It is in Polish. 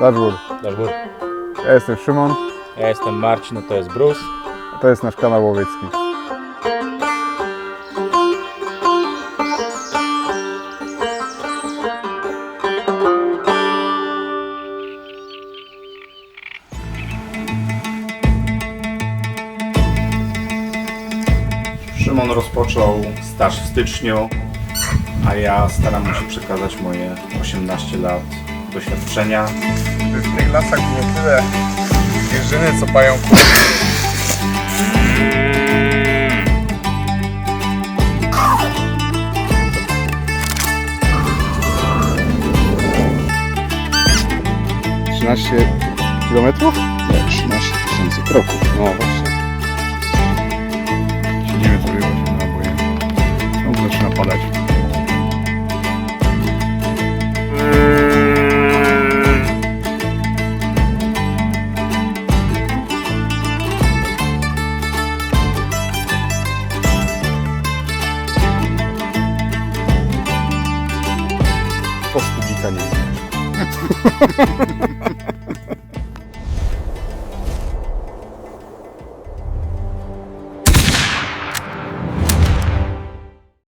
Dashwood. Dashwood. Ja jestem Szymon, Ja jestem Marcin, to jest Bruce. a to jest nasz kanał łowiecki. Szymon rozpoczął staż w styczniu, a ja staram się przekazać moje 18 lat doświadczenia. W tych lasach było tyle zwierzyny, co pająków. Trzynaście kilometrów? 13 tysięcy kroków. No właśnie. Siedzimy sobie właśnie na oboje. Znowu zaczyna padać. コスプ直。